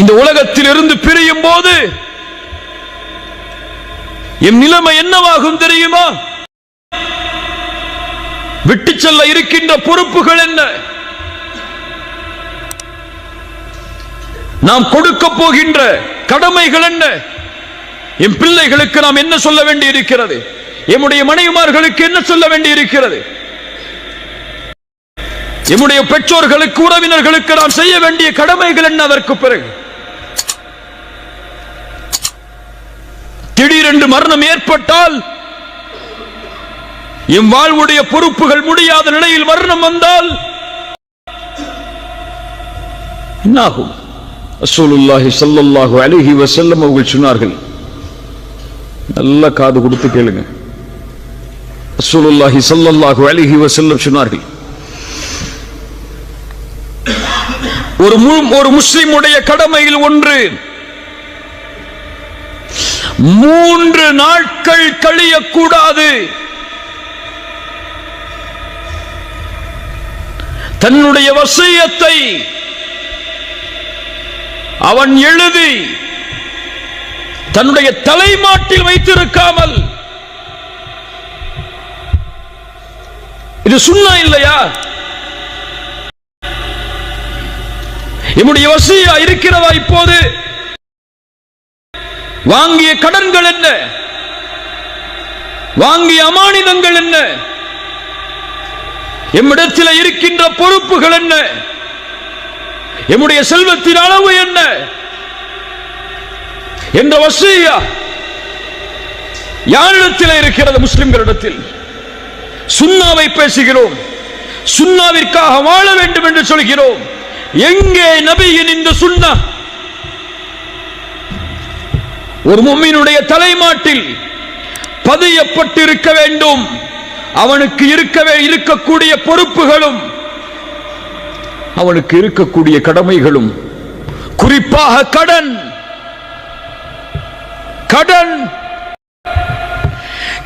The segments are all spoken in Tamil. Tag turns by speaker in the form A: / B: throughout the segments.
A: இந்த உலகத்தில் இருந்து பிரியும் போது என் நிலைமை என்னவாகும் தெரியுமா? விட்டு செல்ல இருக்கின்ற பொறுப்புகள் என்ன? நாம் கொடுக்க போகின்ற கடமைகள் என்ன? என் பிள்ளைகளுக்கு நாம் என்ன சொல்ல வேண்டி இருக்கிறது எம்முடைய மனைவிமார்களுக்கு என்ன சொல்ல வேண்டி இருக்கிறது எம்முடைய பெற்றோர்களுக்கு உறவினர்களுக்கு நாம் செய்ய வேண்டிய கடமைகள் என்ன அதற்கு பிறகு? திடீரென்று மரணம் ஏற்பட்டால் என் வாழ்வுடைய பொறுப்புகள் முடியாத நிலையில் மரணம் வந்தால் என்னாகும்? ரசூலுல்லாஹி ஸல்லல்லாஹு அலிஹி வசல்லம் அவர்கள் சொன்னார்கள் நல்ல காது கொடுத்து கேளுங்க. ரசூலுல்லாஹி ஸல்லல்லாஹு அலிஹி வசல்லம் சொன்னார்கள் ஒரு மு- ஒரு முஸ்லிமுடைய கடமையில் ஒன்று மூன்று நாட்கள் கழியக்கூடாது. தன்னுடைய வசியத்தை அவன் எழுதி தன்னுடைய தலைமாட்டில் வைத்திருக்காமல். இது சுண்ணா இல்லையா? என்னுடைய வசியா இருக்கிறதா இப்போது? வாங்கிய கடன்கள் என்ன? வாங்கிய அமானிதங்கள் என்ன? எம்மிடத்தில் இருக்கின்ற பொறுப்புகள் என்ன? எம்முடைய செல்வத்தின் அளவு என்ன? என்ற வசதியா யாரிடத்தில் இருக்கிறது முஸ்லிம்களிடத்தில்? சுண்ணாவை பேசுகிறோம். சுண்ணாவிற்காக வாழ வேண்டும் என்று சொல்கிறோம். எங்கே நபியின் இந்த சுண்ணா? ஒரு மும்மினுடைய தலைமாட்டில் பதியப்பட்டிருக்க வேண்டும். அவனுக்கு இருக்கவே இருக்கக்கூடிய பொறுப்புகளும் அவனுக்கு இருக்கக்கூடிய கடமைகளும். குறிப்பாக கடன். கடன்.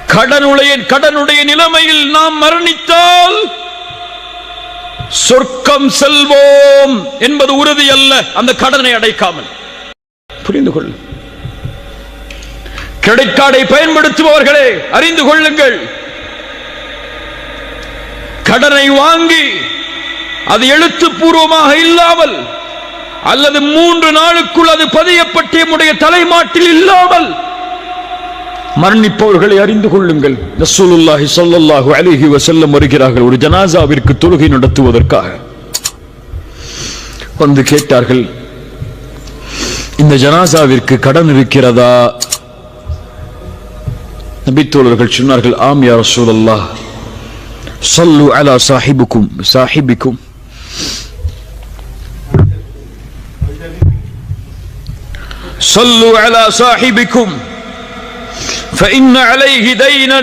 A: கடனுடைய கடனுடைய நிலைமையில் நாம் மரணித்தால் சொர்க்கம் செல்வோம் என்பது உறுதி அல்ல. அந்த கடனை அடைக்காமல். புரிந்து கிரெடிட் கார்டை பயன்படுத்துபவர்களே அறிந்து கொள்ளுங்கள். கடனை வாங்கி அது எழுத்துப்பூர்வமாக இல்லாமல் அல்லது மூன்று நாளுக்குள் அது பதியப்பட்ட நம்முடைய தலைமாட்டில் இல்லாமல் மரணிப்பவர்களை அறிந்து கொள்ளுங்கள். ரசூலுல்லாஹி ஸல்லல்லாஹு வருகிறார்கள் ஒரு ஜனாசாவிற்கு தொழுகை நடத்துவதற்காக. வந்து கேட்டார்கள் இந்த ஜனாசாவிற்கு கடன் இருக்கிறதா? நபித்தோழர்கள் சொன்னார்கள் ஆம் யா ரசூலல்லாஹ் ஸல்லு அலா சாஹிபுக்கும் சாஹிபிக்கும் ஸல்லு அலா சாஹிபிக்கும் فإن عليه دينا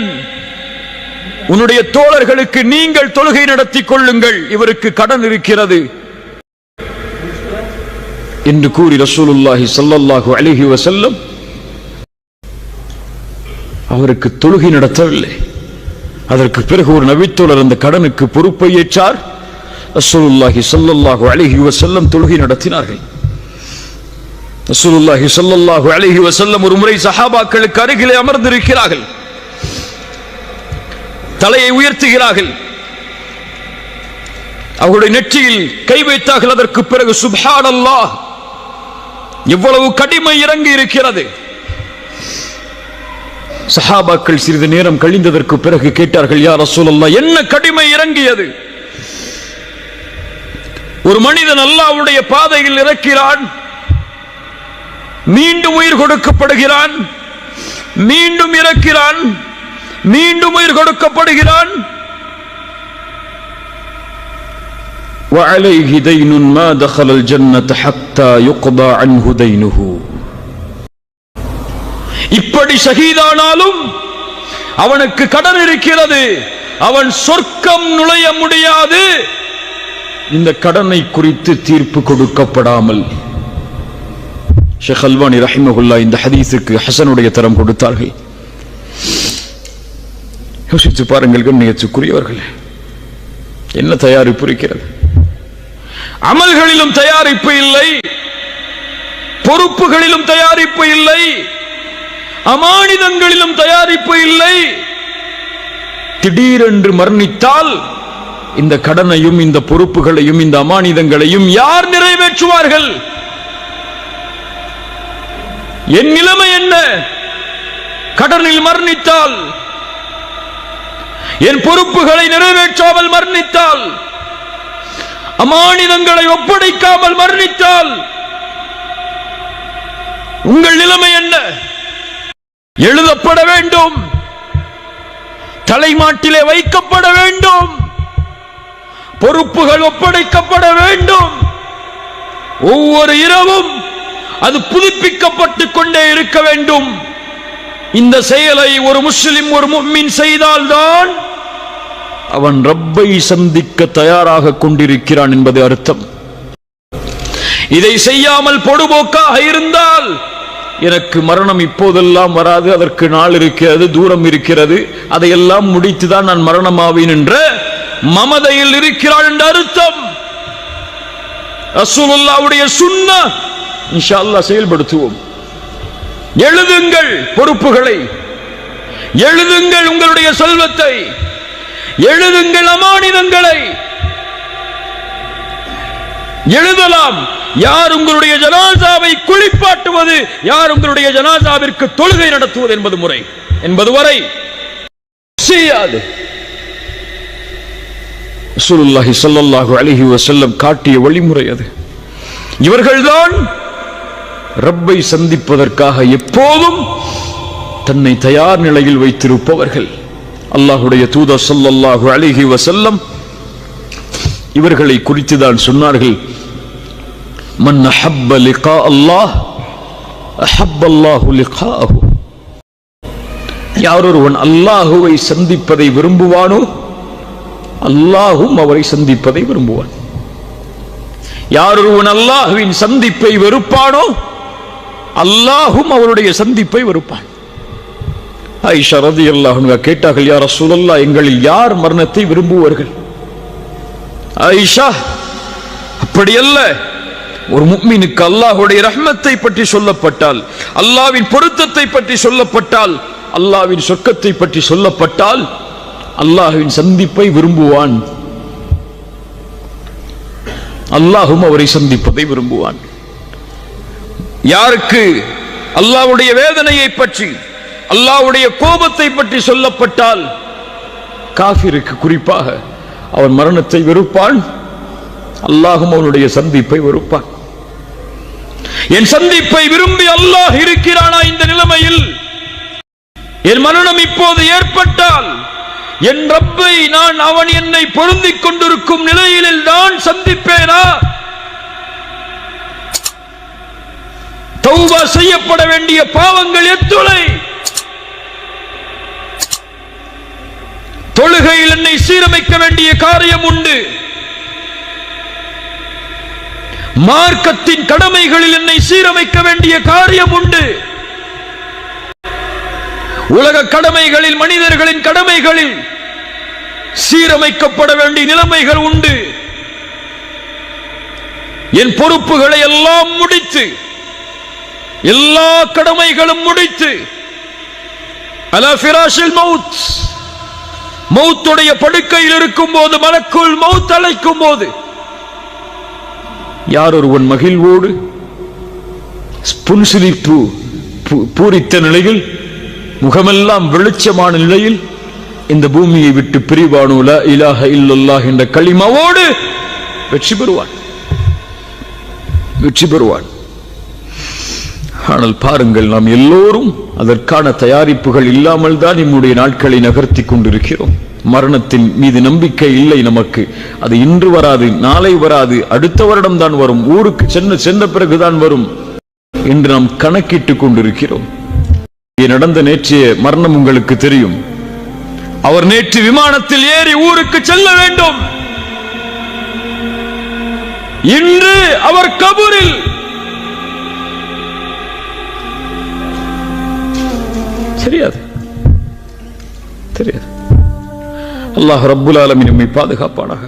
A: உன்னுடைய தோழர்களுக்கு நீங்கள் தொழுகை நடத்திக் கொள்ளுங்கள் இவருக்கு கடன் இருக்கிறது என்று கூறி ரசூலுல்லாஹி ஸல்லல்லாஹு அலைஹி வஸல்லம் அவருக்கு தொழுகை நடத்தவில்லை. அதற்கு பிறகு ஒரு நபித்தோழர் அந்த கடனுக்கு பொறுப்பை ஏற்றார். ரசூலுல்லாஹி ஸல்லல்லாஹு அலைஹி வசல்லம் தொழுகை நடத்தினார்கள். ரசூலுல்லாஹி ஸல்லல்லாஹு அலைஹி வசல்லம் ஒரு முறை சஹாபாக்களுக்கு அருகிலே அமர்ந்திருக்கிறார்கள். தலையை உயர்த்துகிறார்கள். அவருடைய நெற்றியில் கை வைத்தார்கள். அதற்கு பிறகு சுப்ஹானல்லாஹ் எவ்வளவு கடிமை இறங்கி இருக்கிறது சஹாபாக்கள் சிறிது நேரம் கழிந்ததற்கு பிறகு கேட்டார்கள் யார் ரசூலல்லாஹ் என்ன கடிமை இறங்கியது ஒரு மனிதன் அல்லாஹ்வுடைய பாதையில் இறக்கிறான் மீண்டும் உயிர் கொடுக்கப்படுகிறான் மீண்டும் இறக்கிறான் மீண்டும் உயிர் கொடுக்கப்படுகிறான் وعليه دين ما دخل الجنة حتى يقضى عنه دينه இப்படி ஷஹீதானாலும் அவனுக்கு கடன் இருக்கிறது. அவன் சொர்க்கம் நுழைய முடியாது. இந்த கடனை குறித்து தீர்ப்பு கொடுக்கப்படாமல். ஷேக் அல்வானி ரஹிமகுல்லா இந்த ஹதீஸுக்கு ஹசனுடைய தரம் கொடுத்தார்கள். யோசித்து பாருங்கள் கண்ணியத்துக்குரியவர்கள் என்ன தயாரிப்பு இருக்கிறது? அமல்களிலும் தயாரிப்பு இல்லை. பொறுப்புகளிலும் தயாரிப்பு இல்லை. அமானிதங்களிலும் தயாரிப்பு இல்லை. திடீரென்று மரணித்தால் இந்த கடனையும் இந்த பொறுப்புகளையும் இந்த அமானிதங்களையும் யார் நிறைவேற்றுவார்கள்? என் நிலைமை என்ன? கடனில் மரணித்தால் என் பொறுப்புகளை நிறைவேற்றாமல் மரணித்தால் அமானிதங்களை ஒப்படைக்காமல் மரணித்தால் உங்கள் நிலைமை என்ன? எழுதப்பட வேண்டும். தலைமாட்டிலே வைக்கப்பட வேண்டும். பொறுப்புகள் ஒப்படைக்கப்பட வேண்டும். ஒவ்வொரு இரவும் அது புதுப்பிக்கப்பட்டுக் கொண்டே இருக்க வேண்டும். இந்த செயலை ஒரு முஸ்லிம் ஒரு மும்மின் செய்தால்தான் அவன் ரப்பை சந்திக்க தயாராக கொண்டிருக்கிறான் என்பது அர்த்தம். இதை செய்யாமல் பொடுபோக்காக இருந்தால் எனக்கு மரணம் இப்போதெல்லாம் வராது அதற்கு நாள் இருக்கிறது தூரம் இருக்கிறது. அதையெல்லாம் முடித்துதான் நான் மரணமாவேன் என்ற மமதையில் இருக்கிறாள் என்ற அர்த்தம். ரசூலுல்லாவுடைய சுண்ணா இன்ஷா அல்லாஹ் செயல்படுத்துவோம். எழுதுங்கள் பொறுப்புகளை. எழுதுங்கள் உங்களுடைய செல்வத்தை. எழுதுங்கள் அமானிதங்களை. எழுதலாம். யார் உங்களுடைய ஜனாசாவை அதாவது யார் உங்களுடைய ஜனாதாவிற்கு தொழுகை நடத்துவது என்பது முறை. என்பது வரை செய்யாது. சுருல்லாஹி சொல்லல்லாஹு அலைஹி வஸல்லம் காட்டிய வழிமுறை அது. இவர்கள்தான் ரப்பை சந்திப்பதற்காக எப்போதும் தன்னை தயார் நிலையில் வைத்திருப்பவர்கள். அல்லாஹுடைய தூத சொல்லல்லாஹு அலைஹி வசல்லம் இவர்களை குறித்துதான் சொன்னார்கள். மன் அஹப்ப லிகா அல்லாஹ் அஹப்ப லிகாஹு. யார் ஒருவன் அல்லாஹுவை சந்திப்பதை விரும்புவானோ அல்லாஹும் அவரை சந்திப்பதை விரும்புவான். யார் ஒருவன் அல்லாஹுவின் சந்திப்பை வெறுப்பானோ அல்லாஹும் அவருடைய சந்திப்பை வெறுப்பான். ஐஷா ரதி அல்லாஹ் கேட்டார்கள் யார் சூழல்லா எங்களில் யார் மரணத்தை விரும்புவார்கள்? ஐஷா அப்படியல்ல. ஒரு முக்மீனுக்கு அல்லாஹுடைய ரஹ்மத்தை பற்றி சொல்லப்பட்டால் அல்லாவின் பொருத்தத்தை பற்றி சொல்லப்பட்டால் அல்லாவின் சொர்க்கத்தை பற்றி சொல்லப்பட்டால் அல்லாஹுவின் சந்திப்பை விரும்புவான். அல்லாஹும் அவரை சந்திப்பதை விரும்புவான். யாருக்கு? அல்லாஹ்வுடைய வேதனையை பற்றி அல்லாஹ்வுடைய கோபத்தை பற்றி சொல்லப்பட்டால் காஃபிருக்கு குறிப்பாக அவன் மரணத்தை வெறுப்பான் அல்லாஹும் அவனுடைய சந்திப்பை வெறுப்பான். என் சந்திப்பை விரும்பி அல்லாஹ் இருக்கிறானா இந்த நிலைமையில்? என் மரணம் இப்போது ஏற்பட்டால் என் ரப்பை நான் அவன் என்னை பொருந்திக் கொண்டிருக்கும் நிலையில் நான் சந்திப்பேனா? தௌபா செய்யப்பட வேண்டிய பாவங்கள் எத்துளை தொழுகையில் என்னை சீரமைக்க வேண்டிய காரியம் உண்டு. மார்க்கத்தின் கடமைகளில் என்னை சீரமைக்க வேண்டிய காரியம் உண்டு. உலக கடமைகளில் மனிதர்களின் கடமைகளில் சீரமைக்கப்பட வேண்டிய நிலைமைகள் உண்டு. என் பொறுப்புகளை எல்லாம் முடித்து எல்லா கடமைகளும் முடித்து அலா ஃபிராஷில் மவுத் மௌத்துடைய படுக்கையில் இருக்கும் போது மலக்குள் மவுத் அழைக்கும் போது யார் ஒருவன் மகிழ்வோடு புன்சிரிப்பு பூ- பூரித்த நிலையில் முகமெல்லாம் வெளிச்சமான நிலையில் இந்த பூமியை விட்டு பிரிவானுல இலாக இலாஹ இல்லல்லாஹ் என்ற களிமாவோடு வெற்றி பெறுவான். வெற்றி பெறுவான். ஆனால் பாருங்கள் நாம் எல்லோரும் அதற்கான தயாரிப்புகள் இல்லாமல் தான் நம்முடைய நாட்களை நகர்த்தி கொண்டிருக்கிறோம். மரணத்தின் மீது நம்பிக்கை இல்லை நமக்கு. அது இன்று வராது நாளை வராது. அடுத்த வருடம் தான் வரும். ஊருக்கு சென்று சென்ற பிறகுதான் வரும் என்று நாம் கணக்கிட்டுக் கொண்டிருக்கிறோம். இங்கே நடந்த நேற்றைய மரணம் உங்களுக்கு தெரியும். அவர் நேற்று விமானத்தில் ஏறி ஊருக்கு செல்ல வேண்டும். இன்று அவர் கபூரில் தெரியாது. தெரியாது. அல்லாஹ் ரப்புல் ஆலமீன் நம்மை பாதுகாப்பானாக.